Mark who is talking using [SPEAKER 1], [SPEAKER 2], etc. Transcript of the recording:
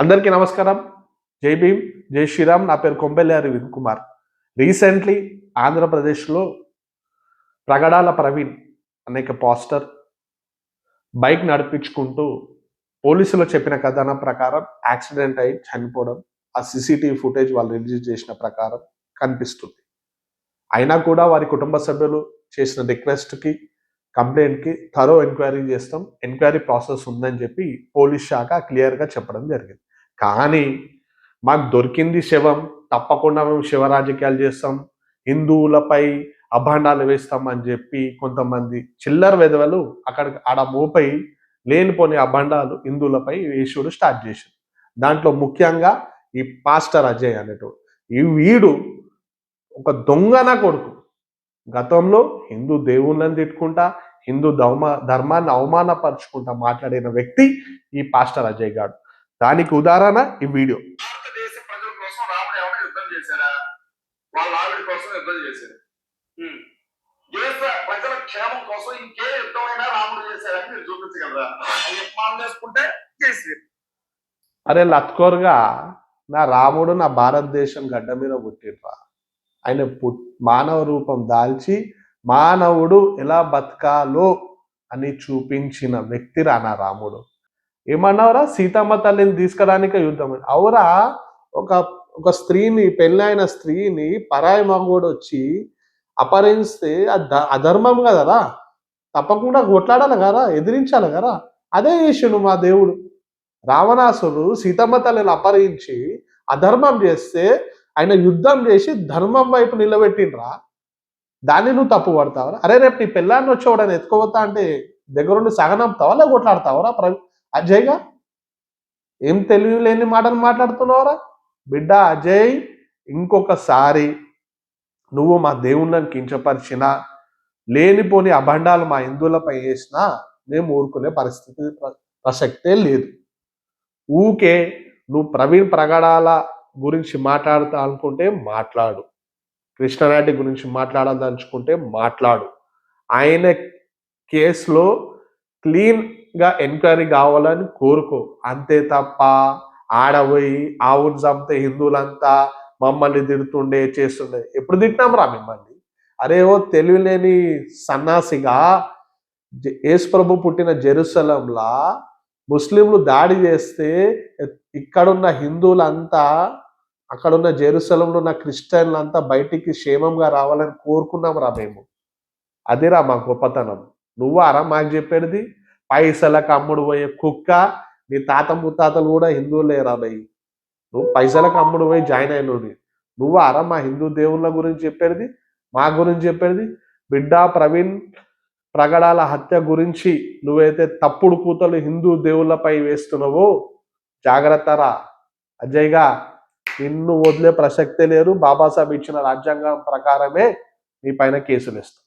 [SPEAKER 1] అందరికీ నమస్కారం. జై భీమ్ జై శ్రీరామ్. నా పేరు కొంబెల్లి అరవింద్ కుమార్ రీసెంట్లీ ఆంధ్రప్రదేశ్లో ప్రగడాల ప్రవీణ్ అనేక పాస్టర్ బైక్ నడిపించుకుంటూ పోలీసులు చెప్పిన కథనం ప్రకారం యాక్సిడెంట్ అయి చనిపోవడం ఆ సీసీటీవీ ఫుటేజ్ వాళ్ళు రిలీజ్ చేసిన ప్రకారం కనిపిస్తుంది. అయినా కూడా వారి కుటుంబ సభ్యులు చేసిన రిక్వెస్ట్కి కంప్లైంట్కి థరో ఎంక్వైరీ చేస్తాం ఎంక్వైరీ ప్రాసెస్ ఉందని చెప్పి పోలీస్ శాఖ క్లియర్గా చెప్పడం జరిగింది. కానీ మాకు దొరికింది శవం తప్పకుండా మేము శివ రాజకీయాలు చేస్తాం హిందువులపై అభాండాలు వేస్తాం అని చెప్పి కొంతమంది చిల్లర వెధవలు అక్కడ ఆడ మోపై లేనిపోని అభాండాలు హిందువులపై వేసుడు స్టార్ట్ చేశారు దాంట్లో ముఖ్యంగా ఈ పాస్టర్ అజయ్ అనేటోడు. ఈ వీడు ఒక దొంగన కొడుకు. గతంలో హిందూ దేవుళ్ళని తిట్టుకుంటా హిందూ ధర్మ ధర్మాన్ని అవమానపరుచుకుంటా మాట్లాడిన వ్యక్తి ఈ పాస్టర్ అజయ్ గారు. దానికి ఉదాహరణ ఈ వీడియో.
[SPEAKER 2] భారతదేశ ప్రజల కోసం రాముడు ఏమైనా యుద్ధం చేశారా వాళ్ళ ఆవిడ కోసం యుద్ధం చేశారు దేశ ప్రజల క్షేమం కోసం ఇంకే యుద్ధమైనా రాముడు చేశారని మీరు చూపించగలరా? అని నిర్మాణం చేసుకుంటే చేసి
[SPEAKER 1] అరే లత్కోర్గా నా రాముడు నా భారతదేశం గడ్డ మీద పుట్టిర్రా ఆయన పుట్ మానవ రూపం దాల్చి మానవుడు ఎలా బతకాలో అని చూపించిన వ్యక్తి నా రాముడు. ఏమన్నావురా? సీతమ్మ తల్లిని తీసుకురానికే యుద్ధం. అవురా ఒక ఒక స్త్రీని పెళ్ళైన స్త్రీని పరాయి మగోడు వచ్చి అపహరిస్తే అధర్మం కదరా? తప్పకుండా కొట్లాడాలి కదా ఎదిరించాలి కదా అదే చేసిండు మా దేవుడు. రావణాసుడు సీతమ్మ తల్లిని అపహరించి అధర్మం చేస్తే ఆయన యుద్ధం చేసి ధర్మం వైపు నిలబెట్టిండ్రా? దాన్ని నువ్వు తప్పు పడతావరా? అరే రేపు నీ పిల్లాన్ని వచ్చేవాడని ఎత్తుకోవతా అంటే దగ్గరుండి సగనంపుతావా లేక కొట్లాడతావరా? ప్ర అజయ్గా? ఏం తెలివి లేని మాటలు మాట్లాడుతున్నావురా? బిడ్డ అజయ్ ఇంకొకసారి నువ్వు మా దేవుళ్ళని కించపరిచినా లేనిపోని అభండాలు మా హిందువులపై వేసినా మేము ఊరుకునే పరిస్థితి ప్ర- ప్రసక్తే లేదు. ఊకే నువ్వు ప్రవీణ్ ప్రగడాల గురించి మాట్లాడుతా అనుకుంటే మాట్లాడు. కృష్ణారెడ్డి గురించి మాట్లాడాలనుకుంటే మాట్లాడు. ఆయన కేసులో క్లీన్గా ఎంక్వైరీ కావాలని కోరుకో. అంతే తప్ప ఆడపోయి ఆవును చంపితే హిందువులంతా మమ్మల్ని తిడుతుండే చేస్తుండే. ఎప్పుడు తిట్టినాం రా మిమ్మల్ని? అరే ఓ తెలివిలేని సన్నాసిగా యేసు ప్రభు పుట్టిన జెరూసలంలా ముస్లింలు దాడి చేస్తే ఇక్కడున్న హిందువులంతా అక్కడున్న జెరూసలంలో ఉన్న క్రిస్టియన్లంతా బయటికి క్షేమంగా రావాలని కోరుకున్నాం రా మేము. అదిరా మా గొప్పతనం. నువ్వారా మాకు చెప్పేది పైసలకు అమ్ముడు పోయే కుక్క నీ తాత ముత్తాతలు కూడా హిందువులే రా భయ్. నువ్వు పైసలకు అమ్ముడు పోయి జాయిన్ అయినోడి నువ్వారా మా హిందూ దేవుళ్ళ గురించి చెప్పేది మా గురించి చెప్పేది? బిడ్డ ప్రవీణ్ ప్రగడాల హత్య గురించి నువ్వైతే తప్పుడు కూతలు హిందూ దేవుళ్ళపై వేస్తున్నావో జాగ్రత్తరా అజయ్గా నిన్ను వదిలే ప్రసక్తే లేరు బాబాసాహెబ్ ఇచ్చిన రాజ్యాంగం ప్రకారమే నీ పైన కేసులు ఇస్తాం